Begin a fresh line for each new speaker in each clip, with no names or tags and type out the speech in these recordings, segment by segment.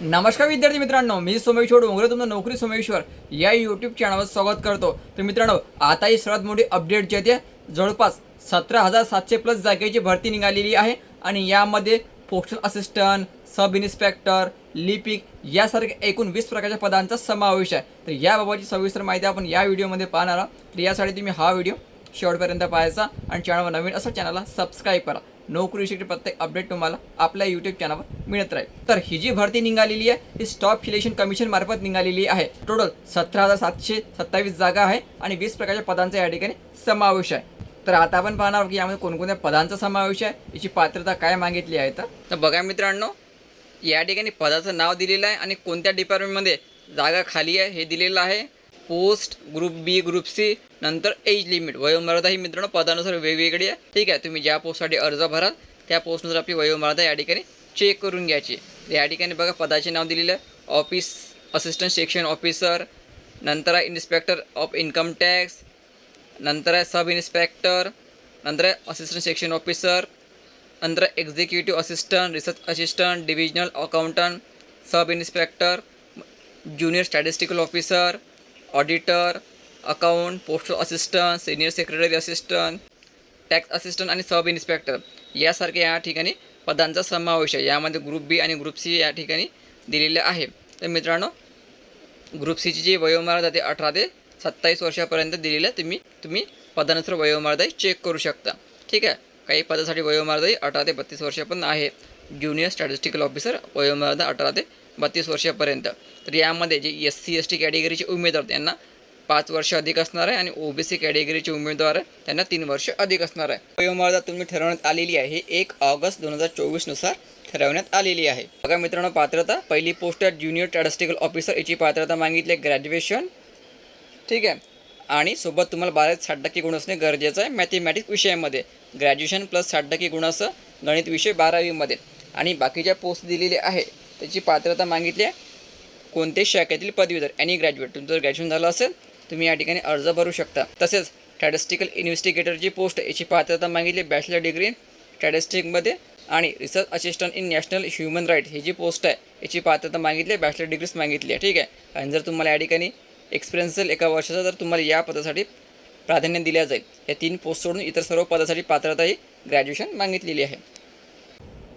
नमस्कार विद्यार्थी मित्रांनो मी सोमेश्वर डोंगरे तुमचं नोकरी सोमेश्वर या यूट्यूब चॅनलवर स्वागत करतो. तर मित्रांनो आता ही सर्वात मोठी अपडेट जी आहे ते जवळपास सतरा हजार सातशे प्लस जागेची भरती निघालेली आहे आणि यामध्ये पोस्टल असिस्टंट सब इन्स्पेक्टर लिपिक यासारख्या एकूण वीस प्रकारच्या पदांचा समावेश आहे. तर याबाबतची सविस्तर माहिती आपण या व्हिडिओमध्ये पाहणार आहोत. तर यासाठी तुम्ही हा व्हिडिओ शेवटपर्यंत पाहायचा आणि चॅनलवर नवीन असं चॅनलला सबस्क्राईब करा. नोकरीविषयी प्रत्येक अपडेट तुम्हाला आपल्या यूट्यूब चॅनलवर मिळत राहील. तर ही जी भरती निघालेली आहे ही स्टॉप सिलेक्शन कमिशन मार्फत निघालेली आहे. टोटल सतरा हजार सातशे सत्तावीस जागा आहे आणि वीस प्रकारच्या पदांचा या ठिकाणी समावेश आहे. तर आता आपण पाहणार की यामध्ये कोणकोणत्या पदांचा समावेश आहे याची पात्रता काय मागितली आहे तर. बघा मित्रांनो या ठिकाणी पदाचं नाव दिलेलं आहे आणि कोणत्या डिपार्टमेंटमध्ये जागा खाली आहे हे दिलेलं आहे. Post group B group C नंतर एज लिमिट वयोमर्यादा ही मित्रांनो पदानुसार वेगवेगळी आहे. ठीक आहे तुम्ही ज्या पोस्टसाठी अर्ज भराल त्या पोस्टनुसार आपली वयोमर्यादा या ठिकाणी चेक करून घ्यायची. या ठिकाणी बघा पदाचे नाव दिलेलं आहे. ऑफिस असिस्टंट सेक्शन ऑफिसर नंतर आहे इन्स्पेक्टर ऑफ इन्कम टॅक्स नंतर आहे सब इन्स्पेक्टर नंतर आहे असिस्टंट सेक्शन ऑफिसर नंतर executive assistant research assistant divisional accountant sub inspector junior statistical officer auditor account postal assistant senior secretary assistant tax assistant आणि sub inspector यासारख्या या ठिकाणी पदांचा समावेश आहे. यामध्ये ग्रुप बी आणि ग्रुप सी या ठिकाणी दिलेले आहे. तर मित्रांनो ग्रुप सीची जी वयोमर्यादा ते अठरा ते सत्तावीस वर्षापर्यंत दिलेलं आहे. तुम्ही तुम्ही पदानुसार वयोमर्यादाही चेक करू शकता. ठीक आहे? काही पदासाठी वयोमर्यादाही अठरा ते बत्तीस वर्ष पण आहे. ज्युनियर स्टॅटिस्टिकल ऑफिसर वयोमर्यादा अठरा ते बत्तीस वर्षापर्यंत. तर यामध्ये जे एस सी एस टी कॅटेगरीचे उमेदवार त्यांना पाच वर्ष अधिक असणार आहे आणि ओ बी सी कॅटेगरीचे उमेदवार त्यांना तीन वर्ष अधिक असणार आहे. वयोमर्यादा तुम्ही ठरवण्यात आलेली आहे ही एक ऑगस्ट दोन हजार चोवीसनुसार ठरवण्यात आलेली आहे. बघा मित्रांनो पात्रता. पहिली पोस्ट आहे ज्युनियर स्टॅटिस्टिकल ऑफिसर. याची पात्रता मागितली आहे ग्रॅज्युएशन. ठीक आहे? आणि सोबत तुम्हाला बारा साठ टक्के गुण असणे गरजेचं आहे मॅथेमॅटिक्स विषयामध्ये. ग्रॅज्युएशन प्लस साठ टक्के गुण असं गणित विषय बारावीमध्ये. आणि बाकीच्या पोस्ट दिलेले आहे त्याची पात्रता मागितली आहे. कोणत्याही शाखेतील पदवीधर एनी ग्रॅज्युएट तुमचं जर ग्रॅज्युएशन झालं असेल तुम्ही या ठिकाणी अर्ज भरू शकता. तसेच स्टॅटिस्टिकल इन्व्हेस्टिगेटरची पोस्ट याची पात्रता मागितली बॅचलर डिग्री स्टॅटिस्टिकमध्ये आणि research assistant in national human right ही जी पोस्ट आहे याची पात्रता मागितली आहे बॅचलर डिग्रीज मागितली आहे. ठीक आहे? आणि जर तुम्हाला या ठिकाणी एक्सपिरियन्स असेल एका वर्षाचा तर तुम्हाला या पदासाठी प्राधान्य दिल्या जाईल. या तीन पोस्ट सोडून इतर सर्व पदासाठी पात्रता ही ग्रॅज्युएशन मागितलेली आहे.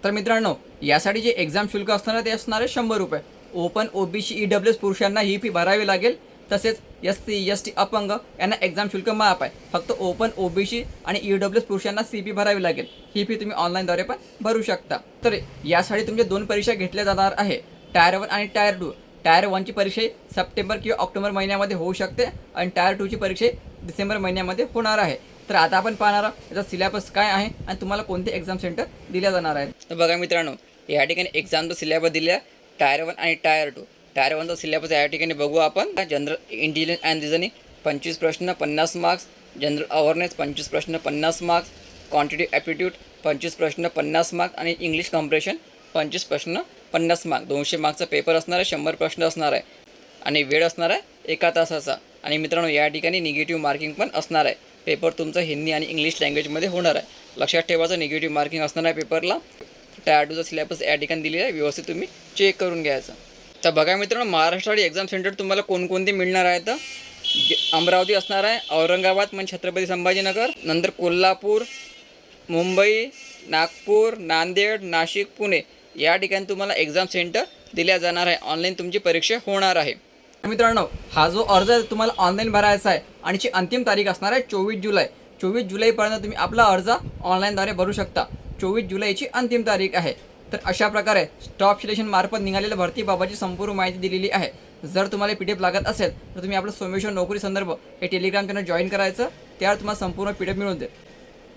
तर मित्रांनो यासाठी जे एक्झाम शुल्क असणार ते असणार आहे शंभर रुपये. Open OBC E W S पुरुषांना ही फी भरावी लागेल. तसेच एस सी एस टी अपंग यांना एक्झाम शुल्क माफ आहे. फक्त ओपन ओबीसी आणि ई डब्ल्यू एस पुरुषांना सी पी भरावी लागेल. ही फी तुम्ही ऑनलाईनद्वारे पण भरू शकता. तर यासाठी तुमच्या दोन परीक्षा घेतल्या जाणार आहे. टायर वन आणि टायर टू टायर वनची परीक्षा सप्टेंबर किंवा ऑक्टोबर महिन्यामध्ये होऊ शकते आणि टायर टूची परीक्षा डिसेंबर महिन्यामध्ये होणार आहे. तर आता आपण पाहणार आहोत याचा सिलेबस काय आहे आणि तुम्हाला कोणते एक्झाम सेंटर दिल्या जाणार आहेत. तर बघा मित्रांनो या ठिकाणी एक्झामचा सिलेबस दिल्या टायर वन आणि टायर टू टायर वनचा सिलेबस या ठिकाणी बघू आपण. जनरल इंटेलिजन्स अँड रिझनिंग पंचवीस प्रश्न पन्नास मार्क्स जनरल अवेअरनेस पंचवीस प्रश्न पन्नास मार्क्स क्वांटिटी ॲप्टिट्यूड पंचवीस प्रश्न पन्नास मार्क्स आणि इंग्लिश कॉम्प्रेशन पंचवीस प्रश्न पन्नास मार्क दोनशे मार्क्सचा पेपर असणार आहे शंभर प्रश्न असणार आहे. आणि वेळ असणार आहे एका तासाचा. आणि मित्रांनो या ठिकाणी निगेटिव्ह मार्किंग पण असणार आहे. पेपर तुमचा हिंदी आणि इंग्लिश लँग्वेजमध्ये होणार आहे. लक्षात ठेवायचं निगेटिव्ह मार्किंग असणार आहे पेपरला टायर टूचा सिलेबस या ठिकाणी दिलेला आहे व्यवस्थित तुम्ही चेक करून घ्यायचं. तर बघा मित्रांनो महाराष्ट्रातील एक्झाम सेंटर तुम्हाला कोणकोणते मिळणार आहे जे- अमरावती असणार आहे औरंगाबाद म्हणजे छत्रपती संभाजीनगर नंतर कोल्हापूर मुंबई नागपूर नांदेड नाशिक पुणे. या ठिकाणी तुम्हाला एक्झाम सेंटर दिल्या जाणार आहे. ऑनलाईन तुमची परीक्षा होणार आहे. मित्रांनो हा जो अर्ज आहे तुम्हाला ऑनलाईन भरायचा आहे आणि ची अंतिम तारीख असणार आहे चोवीस जुलै. चोवीस जुलैपर्यंत तुम्ही आपला अर्ज ऑनलाईनद्वारे भरू शकता. चोवीस जुलैची अंतिम तारीख आहे. तर अशा प्रकारे स्टॉप सिलेक्शन मार्फत निघालेल्या भरतीबाबतची संपूर्ण माहिती दिलेली आहे. जर तुम्हाला पी डी एफ लागत असेल तर तुम्ही आपलं सोमेश्वर नोकरी संदर्भ हे टेलिग्राम चॅनल जॉईन करायचं. त्यावर तुम्हाला संपूर्ण पी डी एफ मिळून दे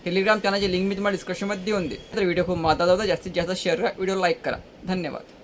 टेलिग्राम चॅनलची लिंक मी तुम्हाला डिस्क्रिप्शनमध्ये देऊन दे तर व्हिडिओ खूप महत्त्वाचा होता. जास्तीत जास्त शेअर करा. व्हिडिओ लाईक करा. धन्यवाद.